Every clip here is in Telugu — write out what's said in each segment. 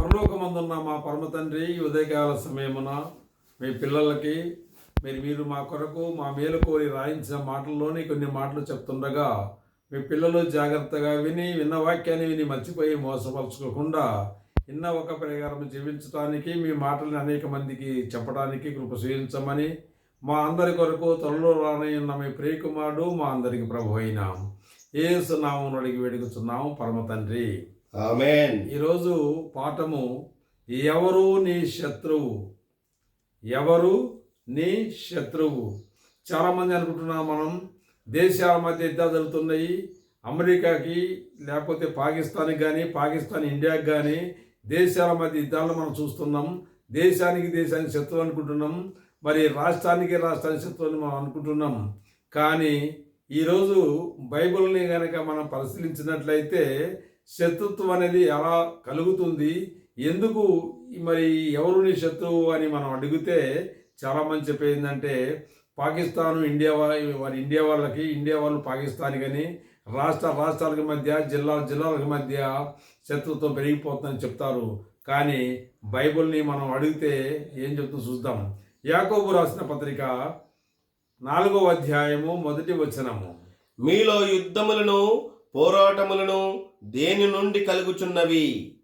పరలోకమందున్న మా పరమ తండ్రి ఉదయకాల సమయమున మీ పిల్లలకి మీరు మీరు మా కొరకు మా మేలు కోరి రాయించిన మాటల్లోని కొన్ని మాటలు చెప్తుండగా మీ పిల్లలు జాగ్రత్తగా విని విన్న వాక్యాన్ని విని మర్చిపోయి మోసపరచుకోకుండా విన్న ఒక ప్రకారం జీవించడానికి మీ మాటల్ని అనేక మందికి చెప్పడానికి కృప చేయించమని మా అందరి కొరకు త్వరలో రానయ్యున్న మీ ప్రియకుమారుడు మా అందరికి ప్రభు అయినాం ఏ నామం అడిగి వేడుకుతున్నాము పరమ తండ్రి. ఈరోజు పాఠము ఎవరు నీ శత్రువు? ఎవరు నీ శత్రువు? చాలామంది అనుకుంటున్నాం మనం దేశాల మధ్య యుద్ధాలు జరుగుతున్నాయి. అమెరికాకి లేకపోతే పాకిస్తాన్కి కానీ పాకిస్తాన్ ఇండియాకి కానీ దేశాల మధ్య యుద్ధాలను మనం చూస్తున్నాం. దేశానికి దేశానికి శత్రువు అనుకుంటున్నాం. మరి రాష్ట్రానికి రాష్ట్రానికి శత్రువు అని మనం అనుకుంటున్నాం. కానీ ఈరోజు బైబిల్ని కనుక మనం పరిశీలించినట్లయితే శత్రుత్వం అనేది ఎలా కలుగుతుంది? ఎందుకు మరి ఎవరు నీ శత్రువు అని మనం అడిగితే చాలా మంది చెప్పేందంటే పాకిస్తాన్ ఇండియా వా- వారి ఇండియా వాళ్ళకి ఇండియా వాళ్ళు పాకిస్తాన్ కానీ రాష్ట్ర రాష్ట్రాలకి మధ్య జిల్లా జిల్లాలకి మధ్య శత్రుత్వం పెరిగిపోతుందని చెప్తారు. కానీ బైబిల్ని మనం అడిగితే ఏం చెప్తుందో చూద్దాం. యాకోబు రాసిన పత్రిక నాలుగో అధ్యాయము మొదటి వచనము. మీలో యుద్ధములను పోరాటములను దేని నుండి కలుగుచున్నవి?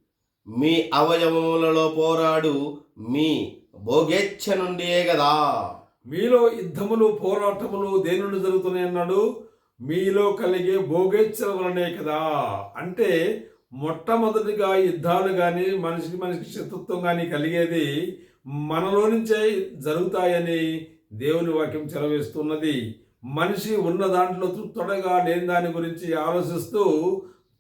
మీ అవయవములలో పోరాడు మీ భోగేచ్ఛ నుండియే కదా మీలో యుద్ధములు పోరాటములు దేని నుండి జరుగుతున్నాయి అన్నాడు? మీలో కలిగే భోగేచ్ఛల వలనే కదా. అంటే మొట్టమొదటిగా యుద్ధాలు కానీ మనిషికి మనిషికి శత్రుత్వం కానీ కలిగేది మనలో నుంచే జరుగుతాయని దేవుని వాక్యం చెలవేస్తున్నది. మనిషి ఉన్న దాంట్లో తృప్తడగా లేని దాని గురించి ఆలోచిస్తూ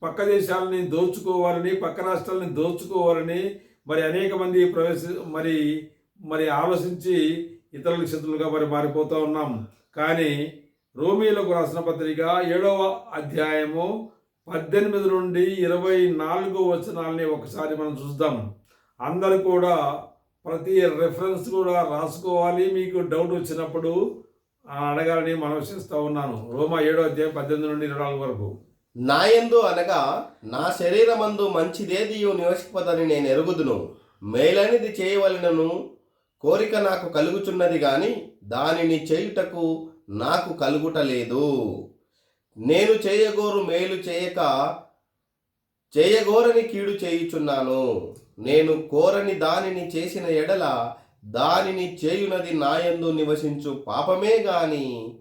పక్క దేశాలని దోచుకోవాలని పక్క రాష్ట్రాలని దోచుకోవాలని మరి అనేక మంది ప్రవేశ మరి మరి ఆలోచించి ఇతరులకు శత్రులుగా మరి మారిపోతూ ఉన్నాం. కానీ రోమీలకు రాసిన పత్రిక ఏడవ అధ్యాయము పద్దెనిమిది నుండి ఇరవై నాలుగో వచనాలని ఒకసారి మనం చూద్దాం. అందరూ కూడా ప్రతి రెఫరెన్స్ కూడా రాసుకోవాలి. మీకు డౌట్ వచ్చినప్పుడు ఆ, అడగాలని మనం చేస్తూ ఉన్నాను. రోమా ఏడో అధ్యాయం పద్దెనిమిది నుండి ఇరవై నాలుగు వరకు. నాయందు అనగా నా శరీరమందు మంచిదేది నివసిపదని నేను ఎరుగుదును. మేలనిది చేయవలనను కోరిక నాకు కలుగుచున్నది కానీ దానిని చేయుటకు నాకు కలుగుటలేదు. నేను చేయగోరు మేలు చేయక చేయగోరని కీడు చేయుచున్నాను. నేను కోరని దానిని చేసిన ఎడల దానిని చేయునది నాయందు నివసించు పాపమే గాని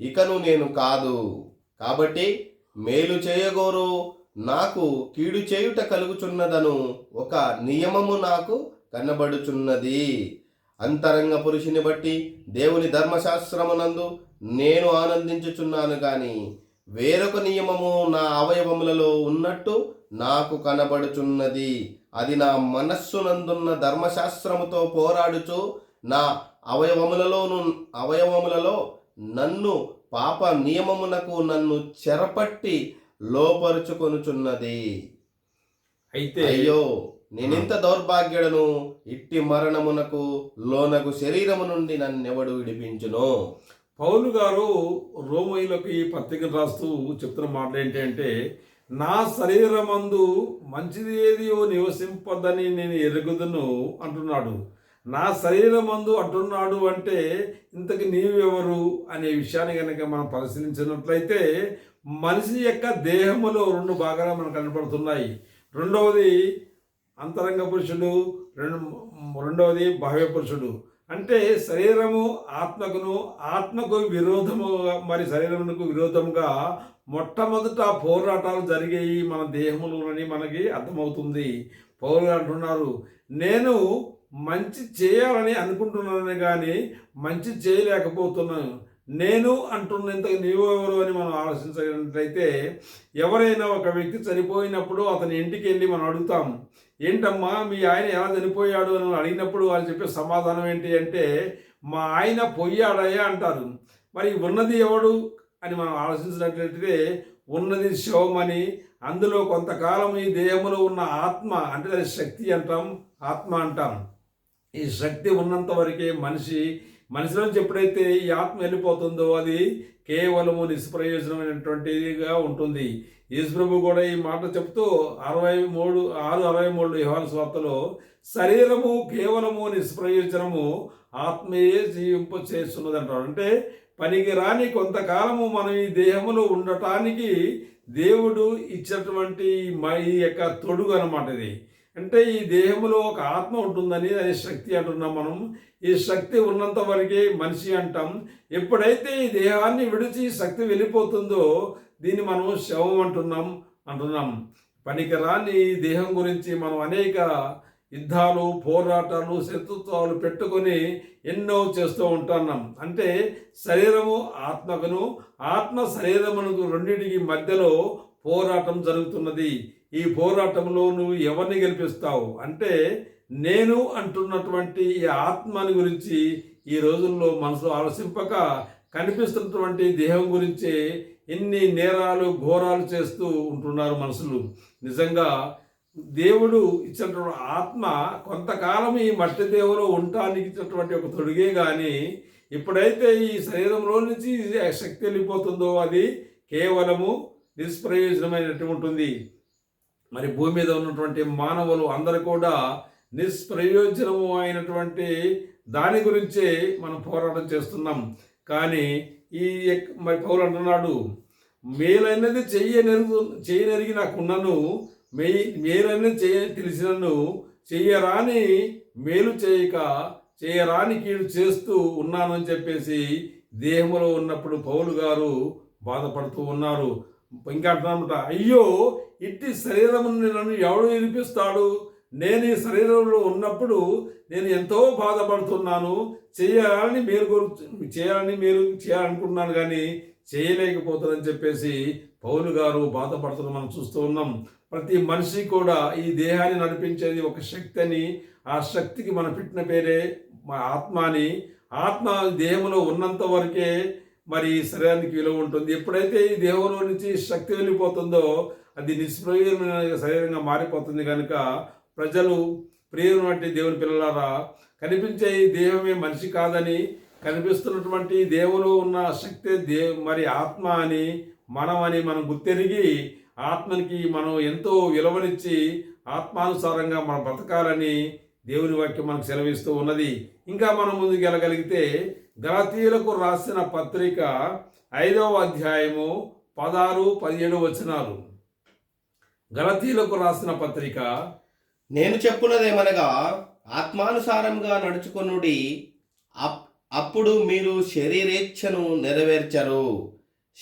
ఇకను నేను కాదు. కాబట్టి మేలు చేయగోరు నాకు కీడు చేయుట కలుగుచున్నదను ఒక నియమము నాకు కనబడుచున్నది. అంతరంగ పురుషుని బట్టి దేవుని ధర్మశాస్త్రమునందు నేను ఆనందించుచున్నాను కానీ వేరొక నియమము నా అవయవములలో ఉన్నట్టు నాకు కనబడుచున్నది. అది నా మనస్సునందున్న ధర్మశాస్త్రముతో పోరాడుచు నా అవయవములలోను అవయవములలో నన్ను పాప నియమమునకు నన్ను చెరపట్టి లోపరుచుకొనుచున్నది. అయితే అయ్యో నేనెంత దౌర్భాగ్యుడను? ఇట్టి మరణమునకు లోనకు శరీరము నుండి నన్నెవడు విడిపించును? పౌలు గారు రోమయులకు ఈ పత్రిక రాస్తూ చెప్తున్న మాట ఏంటంటే నా శరీరమందు మంచిది ఏదియో నివసింపదని నేను ఎరుగుదును అంటున్నాడు. నా శరీరం అందు అటున్నాడు అంటే ఇంతకు నీవెవరు అనే విషయాన్ని కనుక మనం పరిశీలించినట్లయితే మనిషి యొక్క దేహములో రెండు భాగాలు మనకు కనపడుతున్నాయి. రెండవది అంతరంగ పురుషుడు రెండు రెండవది బాహ్య పురుషుడు. అంటే శరీరము ఆత్మకును ఆత్మకు విరోధముగా మరి శరీరమునకు విరోధముగా మొట్టమొదట పోరాటాలు జరిగాయి మన దేహములోనని మనకి అర్థమవుతుంది. పౌరులు అంటున్నారు నేను మంచి చేయాలని అనుకుంటున్నాను కానీ మంచి చేయలేకపోతున్నాను. నేను అంటున్నంత నీవెవరు అని మనం ఆలోచించినట్లయితే ఎవరైనా ఒక వ్యక్తి చనిపోయినప్పుడు అతని ఇంటికి వెళ్ళి మనం అడుగుతాం ఏంటమ్మా మీ ఆయన ఎలా చనిపోయాడు? అని అడిగినప్పుడు వాళ్ళు చెప్పే సమాధానం ఏంటి అంటే మా ఆయన పొయ్యాడయ్యా అంటారు. మరి ఉన్నది ఎవడు అని మనం ఆలోచించినట్లయితే ఉన్నది శవమని అందులో కొంతకాలం ఈ దేహంలో ఉన్న ఆత్మ అంటే దాని శక్తి అంటాం ఆత్మ అంటాం. ఈ శక్తి ఉన్నంత వరకే మనిషి మనిషిలోంచి ఎప్పుడైతే ఈ ఆత్మ వెళ్ళిపోతుందో అది కేవలము నిష్ప్రయోజనమైనటువంటిదిగా ఉంటుంది. యేసుప్రభు కూడా ఈ మాట చెప్తూ అరవై మూడు ఆరు అరవై మూడు యోహాన స్వార్తలో శరీరము కేవలము నిష్ప్రయోజనము ఆత్మయే జీవింప చేస్తున్నది అంటారు అంటే పనికి రాని కొంతకాలము మనం ఈ దేహములో ఉండటానికి దేవుడు ఇచ్చినటువంటి మ- ఈ యొక్క తొడుగు అనమాట ఇది. అంటే ఈ దేహంలో ఒక ఆత్మ ఉంటుందని అది శక్తి అంటున్నాం మనం. ఈ శక్తి ఉన్నంత వరకే మనిషి అంటాం. ఎప్పుడైతే ఈ దేహాన్ని విడిచి శక్తి వెళ్ళిపోతుందో దీన్ని మనం శవం అంటున్నాం అంటున్నాం. పనికిరాని ఈ దేహం గురించి మనం అనేక యుద్ధాలు పోరాటాలు శత్రుత్వాలు పెట్టుకొని ఎన్నో చేస్తూ ఉంటున్నాం. అంటే శరీరము ఆత్మకును ఆత్మ శరీరమునకు రెండింటికి మధ్యలో పోరాటం జరుగుతున్నది. ఈ పోరాటంలో నువ్వు ఎవరిని గెలిపిస్తావు? అంటే నేను అంటున్నటువంటి ఈ ఆత్మని గురించి ఈ రోజుల్లో మనసు ఆలోచింపక కనిపిస్తున్నటువంటి దేహం గురించి ఎన్ని నేరాలు ఘోరాలు చేస్తూ ఉంటున్నారు మనుషులు. నిజంగా దేవుడు ఇచ్చినటువంటి ఆత్మ కొంతకాలం ఈ మట్టి దేవులో ఉండటానికి ఇచ్చినటువంటి ఒక తొడిగే కానీ ఇప్పుడైతే ఈ శరీరంలో నుంచి శక్తి వెళ్ళిపోతుందో అది కేవలము నిష్ప్రయోజనమైనట్టు ఉంటుంది. మరి భూమి మీద ఉన్నటువంటి మానవులు అందరూ కూడా నిష్ప్రయోజనము అయినటువంటి దాని గురించే మనం పోరాటం చేస్తున్నాం. కానీ ఈ మరి పౌలు అంటున్నాడు మేలైనది చెయ్యనెరుగు చేయనెరిగి నాకున్నను మే మేలైనది చేయ తెలిసినను చెయ్యరాని మేలు చేయక చేయరాని కీడు చేస్తూ ఉన్నానని చెప్పేసి దేహంలో ఉన్నప్పుడు పౌలు గారు బాధపడుతూ ఉన్నారు. ఇంకా అంటున్నామట అయ్యో ఇట్టి శరీరము నన్ను ఎవడు వినిపిస్తాడు నేను ఈ శరీరంలో ఉన్నప్పుడు నేను ఎంతో బాధపడుతున్నాను. చేయాలని మీరు కోరు చేయాలని మీరు చేయాలనుకుంటున్నాను కానీ చేయలేకపోతానని చెప్పేసి పౌలు గారు బాధపడుతున్న మనం చూస్తూ ఉన్నాం. ప్రతి మనిషి కూడా ఈ దేహాన్ని నడిపించేది ఒక శక్తి అని ఆ శక్తికి మనం పెట్టిన పేరే మా ఆత్మ అని. ఆత్మ దేహంలో ఉన్నంత వరకే మరి శరీరానికి విలువ ఉంటుంది. ఎప్పుడైతే ఈ దేహంలో నుంచి శక్తి వెళ్ళిపోతుందో అది నిష్ప్రయోజనమైన శరీరంగా మారిపోతుంది కనుక ప్రజలు ప్రియుని వంటి దేవుని పిల్లలారా కనిపించే ఈ దేహమే మనిషి కాదని కనిపిస్తున్నటువంటి దేవులో ఉన్న శక్తి దే మరి ఆత్మ అని మనం అని మనం గుర్తెరిగి ఆత్మనికి మనం ఎంతో విలువనిచ్చి ఆత్మానుసారంగా మనం బ్రతకాలని దేవుని వాక్యం మనకు సెలవిస్తూ ఉన్నది. ఇంకా మనం ముందుకు వెళ్ళగలిగితే గలతీయులకు రాసిన పత్రిక ఐదవ అధ్యాయము పదహారు పదిహేడు వచనాలు. గలతీయులకు రాసిన పత్రిక నేను చెప్పున్నదేమనగా ఆత్మానుసారంగా నడుచుకొనుడి అప్- అప్పుడు మీరు శరీరేచ్ఛను నెరవేర్చరు.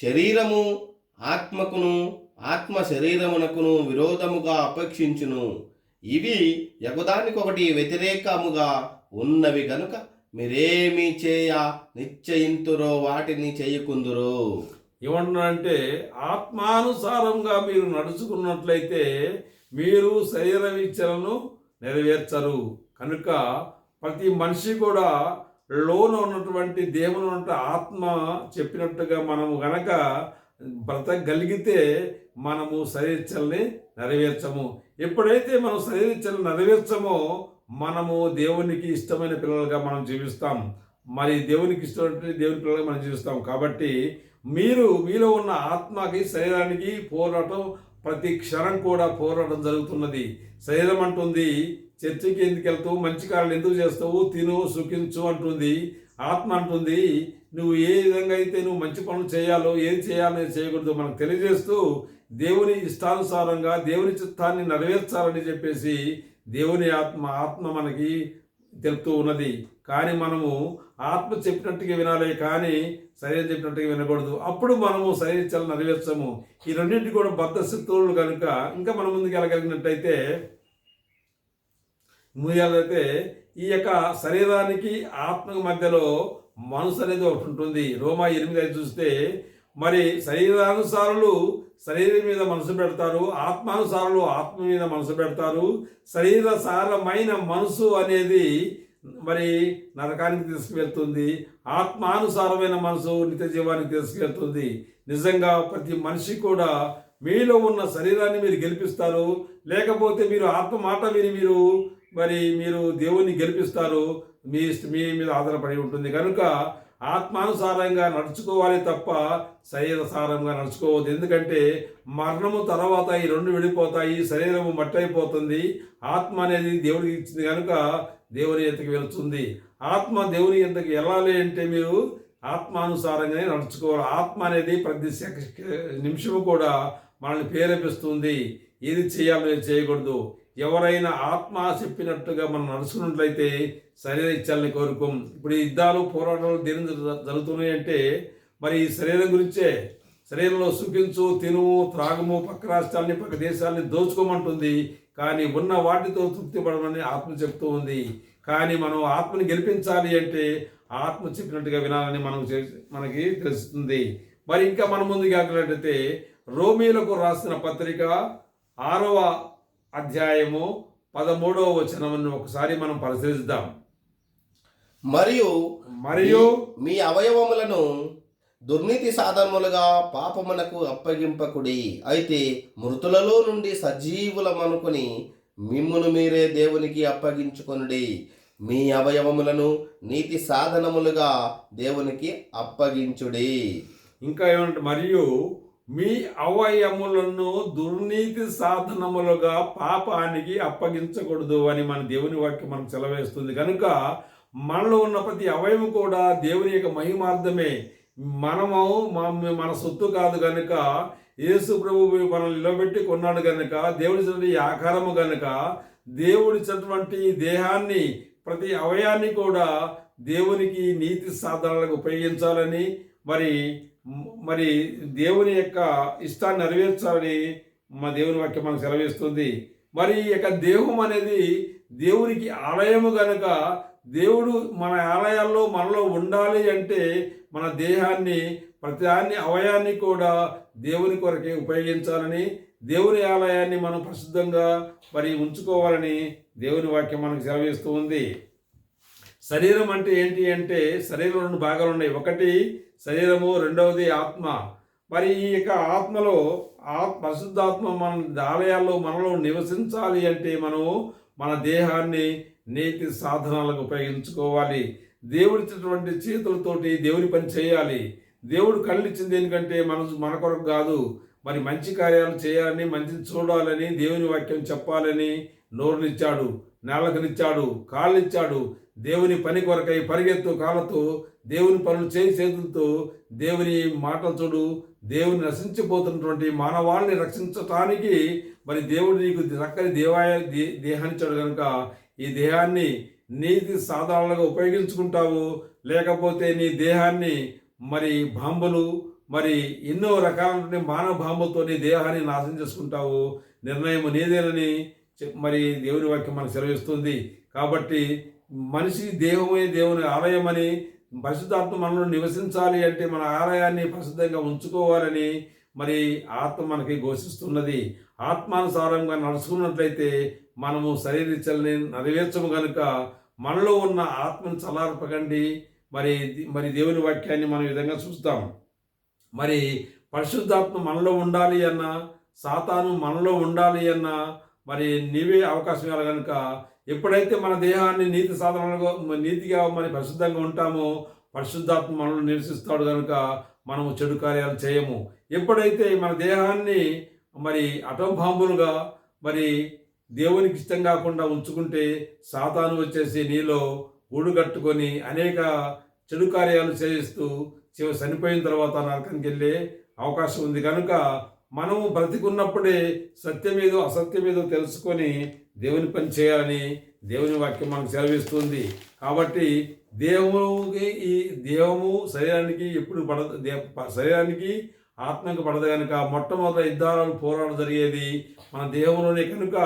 శరీరము ఆత్మకును ఆత్మ శరీరమునకును విరోధముగా అపేక్షించును. ఇవి ఒకదానికొకటి వ్యతిరేకముగా ఉన్నవి కనుక మీరేమి చేయ నిశ్చయింతురో వాటిని చేయకుందురు. ఏమంటున్నారంటే ఆత్మానుసారంగా మీరు నడుచుకున్నట్లయితే మీరు శరీర ఇచ్చలను నెరవేర్చరు. కనుక ప్రతి మనిషి కూడా లోన ఉన్నటువంటి దేవుని ఉన్న ఆత్మ చెప్పినట్టుగా మనము గనక బ్రతకగలిగితే మనము శరీరచల్ని నెరవేర్చము. ఎప్పుడైతే మనం శరీరచల్ని నెరవేర్చమో మనము దేవునికి ఇష్టమైన పిల్లలుగా మనం జీవిస్తాం. మరి దేవునికి ఇష్టమైన దేవుని పిల్లలుగా మనం జీవిస్తాం. కాబట్టి మీరు మీలో ఉన్న ఆత్మకి శరీరానికి పోరాటం ప్రతి క్షణం కూడా పోరాటం జరుగుతున్నది. శరీరం అంటుంది చర్చికి ఎందుకు వెళ్తావు? మంచి కార్యాలు ఎందుకు చేస్తావు? తిను సుఖించు అంటుంది ఆత్మ అంటుంది నువ్వు ఏ విధంగా అయితే నువ్వు మంచి పనులు చేయాలో ఏది చేయాలో చేయకూడదు. మనకు తెలియజేస్తూ దేవుని ఇష్టానుసారంగా దేవుని చిత్తాన్ని నెరవేర్చాలని చెప్పేసి దేవుని ఆత్మ ఆత్మ మనకి తెలుపుతూ ఉన్నది. కానీ మనము ఆత్మ చెప్పినట్టుగా వినాలి కానీ శరీరం చెప్పినట్టుగా వినకూడదు. అప్పుడు మనము శరీరం నెరవేర్చము. ఈ రెండింటి కూడా బద్ధ శత్రువులు కనుక ఇంకా మనం ముందుకు వెళ్ళగలిగినట్టయితే ముందుకెళ్ళైతే ఈ యొక్క శరీరానికి ఆత్మకు మధ్యలో మనసు అనేది ఒకటి ఉంటుంది. రోమా ఎనిమిది చూస్తే మరి శరీరానుసారులు శరీరం మీద మనసు పెడతారు ఆత్మానుసారులు ఆత్మ మీద మనసు పెడతారు. శరీర సారమైన మనసు అనేది మరి నరకానికి తీసుకువెళ్తుంది. ఆత్మానుసారమైన మనసు నిత్య జీవానికి తీసుకువెళ్తుంది. నిజంగా ప్రతి మనిషి కూడా మీలో ఉన్న శరీరాన్ని మీరు గెలిపిస్తారు. లేకపోతే మీరు ఆత్మ మాట విని మీరు మరి మీరు దేవుణ్ణి గెలిపిస్తారు. మీ మీ మీద ఆధారపడి ఉంటుంది. కనుక ఆత్మానుసారంగా నడుచుకోవాలి తప్ప శరీరసారంగా నడుచుకోవద్దు. ఎందుకంటే మరణము తర్వాత ఈ రెండు విడిపోతాయి శరీరము మట్టయిపోతుంది ఆత్మ అనేది దేవుడికి ఇచ్చింది కనుక దేవుని ఎంతకు వెళుతుంది. ఆత్మ దేవుని ఎంతకు వెళ్ళాలి అంటే మీరు ఆత్మానుసారంగానే నడుచుకోవాలి. ఆత్మ అనేది ప్రతి నిమిషము కూడా మనల్ని ప్రేరేపిస్తుంది. ఏది చేయాలో చేయకూడదు. ఎవరైనా ఆత్మ చెప్పినట్టుగా మనం నడుచుకున్నట్లయితే శరీర ఇచ్చాలని కోరుకోం. ఇప్పుడు ఈ యుద్ధాలు పోరాటాలు దేని జరుగుతున్నాయి అంటే మరి ఈ శరీరం గురించే. శరీరంలో సుఖించు తిను త్రాగము పక్క రాష్ట్రాలని పక్క దేశాలని దోచుకోమంటుంది. కానీ ఉన్న వాటితో తృప్తి పడమని ఆత్మ చెప్తూ ఉంది. కానీ మనం ఆత్మని గెలిపించాలి అంటే ఆత్మ చెప్పినట్టుగా వినాలని మనం మనకి తెలుస్తుంది. మరి ఇంకా మన ముందుకు వెళ్ళినట్లయితే రోమీలకు రాసిన పత్రిక ఆరవ అధ్యాయము పదమూడవ వచనమును ఒకసారి మనం పరిశీలిద్దాం. మరియు మరియు మీ అవయవములను దుర్నీతి సాధనములుగా పాపమునకు అప్పగింపకుడి. అయితే మృతులలో నుండి సజీవులమనుకుని మిమ్మును మీరే దేవునికి అప్పగించుకొనుడి. మీ అవయవములను నీతి సాధనములుగా దేవునికి అప్పగించుడి. ఇంకా ఏమంటే మరియు మీ అవయములను దుర్నీతి సాధనములుగా పాపానికి అప్పగించకూడదు అని మన దేవుని వాక్యం మనం సెలవేస్తుంది. కనుక మనలో ఉన్న ప్రతి అవయవం కూడా దేవుని యొక్క మహిమార్థమే. మనము మా- మన సొత్తు కాదు కనుక యేసు ప్రభు మనల్ని నిలబెట్టి కొన్నాడు కనుక దేవుడి ఈ ఆకారము కనుక దేవుడిచ్చినటువంటి దేహాన్ని ప్రతి అవయాన్ని కూడా దేవునికి నీతి సాధనలకు ఉపయోగించాలని మరి మరి దేవుని యొక్క ఇష్టాన్ని నెరవేర్చాలని మా దేవుని వాక్యం మనకు సెలవిస్తుంది. మరి యొక్క దేహం అనేది దేవునికి ఆలయము కనుక దేవుడు మన ఆలయాల్లో మనలో ఉండాలి అంటే మన దేహాన్ని ప్రతిదాన్ని అవయాన్ని కూడా దేవుని కొరకే ఉపయోగించాలని దేవుని ఆలయాన్ని మనం ప్రసిద్ధంగా మరి ఉంచుకోవాలని దేవుని వాక్యం మనకు సెలవిస్తూ ఉంది. శరీరం అంటే ఏంటి అంటే శరీరంలో రెండు భాగాలు ఉన్నాయి. ఒకటి శరీరము రెండవది ఆత్మ. మరి ఈ యొక్క ఆత్మలో ఆత్మ పరిశుద్ధాత్మ మన ఆలయాల్లో మనలో నివసించాలి అంటే మనము మన దేహాన్ని నీతి సాధనాలకు ఉపయోగించుకోవాలి. దేవుడిచ్చినటువంటి చేతులతోటి దేవుని పని చేయాలి. దేవుడు కళ్ళు ఇచ్చింది దేనికంటే మన మన కొరకు కాదు. మరి మంచి కార్యాలు చేయాలని మంచిని చూడాలని దేవుని వాక్యం చెప్పాలని నోరునిచ్చాడు నేలకనిచ్చాడు కాళ్ళనిచ్చాడు దేవుని పని కొరకై పరిగెత్తు కాళ్ళతో దేవుని పనులు చేయి చేతులతో దేవుని మాటలు చూడు దేవుని నశించిపోతున్నటువంటి మానవాళ్ళని రక్షించటానికి మరి దేవుడు నీకు చక్కని దేవాయ దే- దేహాన్ని కనుక ఈ దేహాన్ని నీతి సాధారణంగా ఉపయోగించుకుంటావు. లేకపోతే నీ దేహాన్ని మరి బాంబులు మరి ఎన్నో రకాలైన మానవ బాంబులతో నీ దేహాన్ని నాశనం చేసుకుంటావు. నిర్ణయం నీదేనని చెప్- మరి దేవుని వాక్యం మనకు సెలవిస్తుంది. కాబట్టి మనిషి దేహమే దేవుని ఆలయమని పరిశుద్ధాత్మ మనలో నివసించాలి అంటే మన ఆలయాన్ని పరిశుద్ధంగా ఉంచుకోవాలని మరి ఆత్మ మనకి ఘోషిస్తున్నది. ఆత్మానుసారంగా నడుచుకున్నట్లయితే మనము శరీరచల్ని నెరవేర్చము కనుక మనలో ఉన్న ఆత్మను చలారపకండి మరి మరి దేవుని వాక్యాన్ని మనం విధంగా చూస్తాం. మరి పరిశుద్ధాత్మ మనలో ఉండాలి అన్న సాతాను మనలో ఉండాలి అన్న మరి నీవే అవకాశం కనుక ఎప్పుడైతే మన దేహాన్ని నీతి సాధనలుగా నీతిగా మరి పరిశుద్ధంగా ఉంటామో పరిశుద్ధాత్మ మనల్ని నివసిస్తాడు కనుక మనము చెడు కార్యాలు చేయము. ఎప్పుడైతే మన దేహాన్ని మరి అటంబాంబులుగా మరి దేవునికి ఇష్టం కాకుండా ఉంచుకుంటే సాతాను వచ్చేసి నీలో ఊడుగట్టుకొని అనేక చెడు కార్యాలు చేయిస్తూ చివ చనిపోయిన తర్వాత నరకానికి వెళ్ళే అవకాశం ఉంది. కనుక మనము బ్రతికున్నప్పుడే సత్యమేదో అసత్యమేదో తెలుసుకొని దేవుని పని చేయాలని దేవుని వాక్యం మనకు సెలవిస్తుంది. కాబట్టి దేవునికి ఈ దేవము శరీరానికి ఎప్పుడు పడదు శరీరానికి ఆత్మకు పడదు కనుక మొట్టమొదటి యుద్ధాలను పోరాటం జరిగేది మన దేహంలోనే కనుక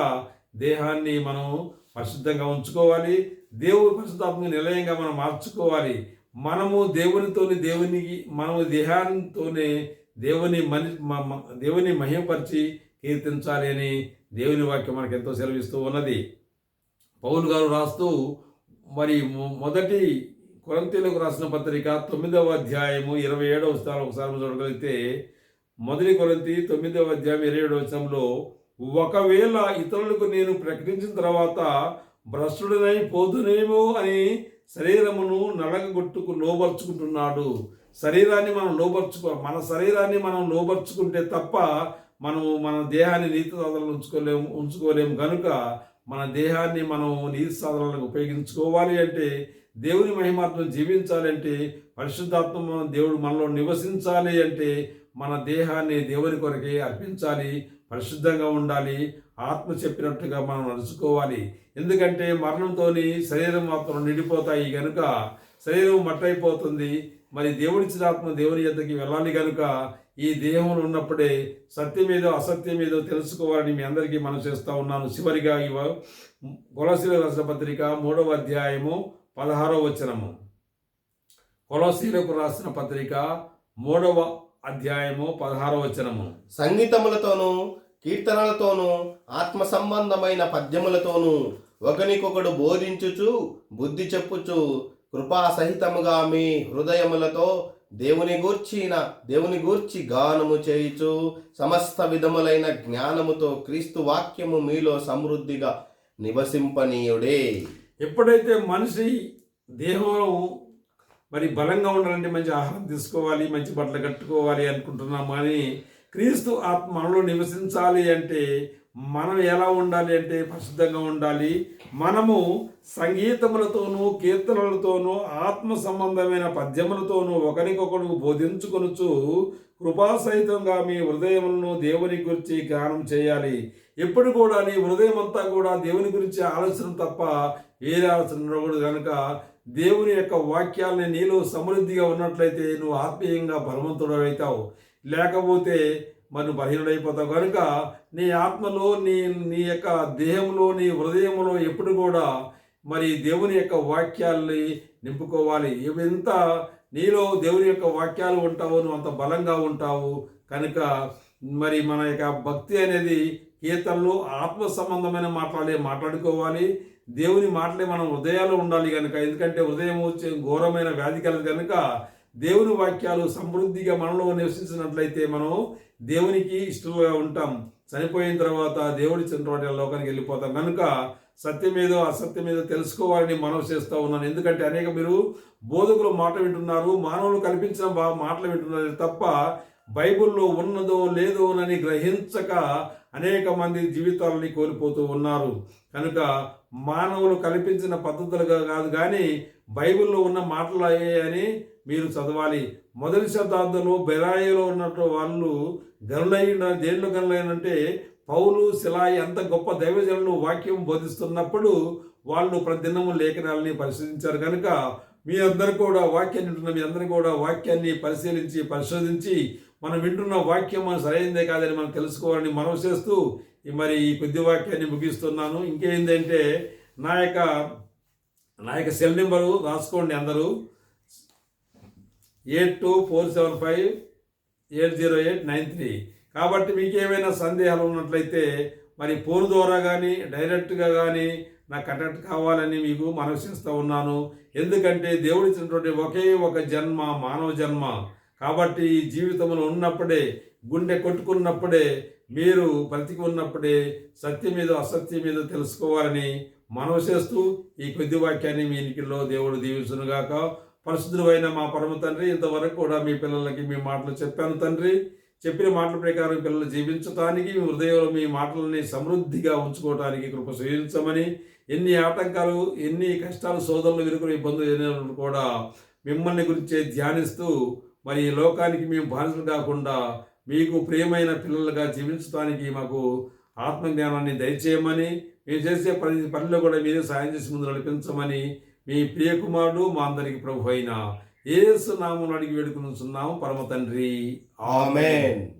దేహాన్ని మనం పరిశుద్ధంగా ఉంచుకోవాలి. దేవుడు పరిశుద్ధాత్మ నిలయంగా మనం మార్చుకోవాలి. మనము దేవునితోని దేవునికి మనము దేహానితోనే దేవుని మని మ- దేవుని మహిమపరిచి కీర్తించాలి అని దేవుని వాక్యం మనకు ఎంతో సెలవిస్తూ ఉన్నది. పౌలు గారు రాస్తూ మరి మొదటి కొరంతీలకు రాసిన పత్రిక తొమ్మిదవ అధ్యాయము ఇరవై ఏడవ స్థానం ఒకసారి చూడగలిగితే మొదటి కొరంతి తొమ్మిదవ అధ్యాయం ఇరవై ఏడవ వచనంలో ఒకవేళ ఇతరులకు నేను ప్రకటించిన తర్వాత భ్రష్టుడనై పోతునేమో అని శరీరమును నలగగొట్టుకు లోబర్చుకుంటున్నాడు. శరీరాన్ని మనం లోపరుచుకో మన శరీరాన్ని మనం లోబర్చుకుంటే తప్ప మనము మన దేహాన్ని నీతి సాధనలు ఉంచుకోలేము ఉంచుకోలేము కనుక మన దేహాన్ని మనం నీతి సాధనలకు ఉపయోగించుకోవాలి అంటే దేవుని మహిమార్థం జీవించాలంటే పరిశుద్ధాత్మ దేవుడు మనలో నివసించాలి అంటే మన దేహాన్ని దేవుని కొరకే అర్పించాలి పరిశుద్ధంగా ఉండాలి ఆత్మ చెప్పినట్టుగా మనం నడుచుకోవాలి. ఎందుకంటే మరణంతోని శరీరం మాత్రం నిండిపోతాయి కనుక శరీరం మట్టయిపోతుంది మరి దేవుడిచ్చిన ఆత్మ దేవుని యొద్దకి వెళ్ళాలి కనుక ఈ దేహంలో ఉన్నప్పుడే సత్యమేదో అసత్యమేదో తెలుసుకోవాలని మీ అందరికీ మనం చేస్తూ ఉన్నాను. చివరిగా ఇవ కొలసీల రాసిన పత్రిక మూడవ అధ్యాయము పదహారవ వచనము. కొలసీలకు రాసిన పత్రిక మూడవ అధ్యాయము పదహారవ వచనము. సంగీతములతోనూ కీర్తనలతోనూ ఆత్మ సంబంధమైన పద్యములతోనూ ఒకనికొకడు బోధించుచు బుద్ధి చెప్పుచు కృపా సహితముగా మీ హృదయములతో దేవుని గూర్చిన దేవుని గూర్చి గానము చేయుచు సమస్త విధములైన జ్ఞానముతో క్రీస్తు వాక్యము మీలో సమృద్ధిగా నివసింపనీయుడే. ఎప్పుడైతే మనిషి దేహం మరి బలంగా ఉండాలంటే మంచి ఆహారం తీసుకోవాలి మంచి బట్టలు కట్టుకోవాలి అనుకుంటున్నాం కానీ క్రీస్తు ఆత్మలో నివసించాలి అంటే మనం ఎలా ఉండాలి అంటే పరిశుద్ధంగా ఉండాలి. మనము సంగీతములతోనూ కీర్తనలతోనూ ఆత్మ సంబంధమైన పద్యములతోనూ ఒకరికొకరు బోధించుకొనుచు కృపాసహితంగా మీ హృదయములను దేవుని గురించి గానం చేయాలి. ఎప్పుడు కూడా నీ హృదయం అంతా కూడా దేవుని గురించి ఆలోచన తప్ప వేరే ఆలోచన ఉండకూడదు. కనుక దేవుని యొక్క వాక్యాలని నీలో సమృద్ధిగా ఉన్నట్లయితే నువ్వు ఆత్మీయంగా బలవంతుడు అవుతావు లేకపోతే మరి నువ్వు బలహీనుడైపోతావు. కనుక నీ ఆత్మలో నీ నీ యొక్క దేహంలో నీ హృదయంలో ఎప్పుడు కూడా మరి దేవుని యొక్క వాక్యాల్ని నింపుకోవాలి. ఎంత నీలో దేవుని యొక్క వాక్యాలు ఉంటావో నువ్వు అంత బలంగా ఉంటావు. కనుక మరి మన యొక్క భక్తి అనేది కీర్తనలు ఆత్మ సంబంధమైన మాట్లాడే మాట్లాడుకోవాలి. దేవుని మాటలే మనం హృదయాలు ఉండాలి కనుక. ఎందుకంటే హృదయం వచ్చే ఘోరమైన వ్యాధి కలదు కనుక దేవుని వాక్యాలు సమృద్ధిగా మనలో నివసించినట్లయితే మనం దేవునికి ఇష్టంగా ఉంటాం. చనిపోయిన తర్వాత దేవుడి చిన్నటువంటి లోకానికి వెళ్ళిపోతాం. కనుక సత్యం ఏదో అసత్యమేదో తెలుసుకోవాలని మనం చేస్తూ ఉన్నాను. ఎందుకంటే అనేక మీరు బోధకులు మాట వింటున్నారు మానవులు కల్పించిన బా మాటలు వింటున్నారు తప్ప బైబిల్లో ఉన్నదో లేదో అని గ్రహించక అనేక మంది జీవితాలని కోల్పోతూ ఉన్నారు. కనుక మానవులు కల్పించిన పద్ధతులుగా కాదు కానీ బైబిల్లో ఉన్న మాటలు అని మీరు చదవాలి. మొదటి శతాబ్దంలో బెరాయిలో ఉన్నట్టు వాళ్ళు గనులైన దేంట్లో గనులైనంటే పౌలు శిలాయి అంత గొప్ప దైవజనులు వాక్యం బోధిస్తున్నప్పుడు వాళ్ళు ప్రతిదినము లేఖనాలని పరిశీలించారు. కనుక మీ అందరు కూడా వాక్యాన్ని వింటున్న మీ అందరూ కూడా వాక్యాన్ని పరిశీలించి పరిశోధించి మనం వింటున్న వాక్యం మనం సరైనదే కాదని మనం తెలుసుకోవాలని మనం చేస్తూ ఈ మరి ఈ కొద్ది వాక్యాన్ని ముగిస్తున్నాను. ఇంకేందంటే నా యొక్క నా యొక్క సెల్ నెంబరు రాసుకోండి అందరూ. Eight two four seven five eight zero eight nine three. కాబట్టి మీకు ఏమైనా సందేహాలు ఉన్నట్లయితే మరి ఫోన్ ద్వారా కానీ డైరెక్ట్గా కానీ నాకు కంటాక్ట్ కావాలని మీకు మనసిస్తూ ఉన్నాను. ఎందుకంటే దేవుడు ఇచ్చినటువంటి ఒకే ఒక జన్మ మానవ జన్మ. కాబట్టి ఈ జీవితంలో ఉన్నప్పుడే గుండె కొట్టుకున్నప్పుడే మీరు బ్రతికి ఉన్నప్పుడే సత్యం మీద అసత్యం మీద తెలుసుకోవాలని మనవి చేస్తూ ఈ కొద్ది వాక్యాన్ని మీ ఇంటిలో దేవుడు దీవించునుగాక. పరిశుద్ధులైన మా పరమ తండ్రి ఇంతవరకు కూడా మీ పిల్లలకి మీ మాటలు చెప్పాను తండ్రి. చెప్పిన మాటల ప్రకారం పిల్లలు జీవించటానికి మీ హృదయంలో మీ మాటలని సమృద్ధిగా ఉంచుకోవడానికి కృప సూచించమని ఎన్ని ఆటంకాలు ఎన్ని కష్టాలు సోదరులు ఎదుర్కొని ఇబ్బందులు కూడా మిమ్మల్ని గురించే ధ్యానిస్తూ మరి ఈ లోకానికి మేము బానిసలు కాకుండా మీకు ప్రియమైన పిల్లలుగా జీవించడానికి మాకు ఆత్మజ్ఞానాన్ని దయచేయమని మేము చేసే పని పనిలో కూడా మీరే సాయం చేసి ముందు నడిపించమని మీ ప్రియకుమారుడు మా అందరికి ప్రభు అయిన ఏసు నామం అడిగి వేడుకుని పరమ తండ్రి. ఆమెన్.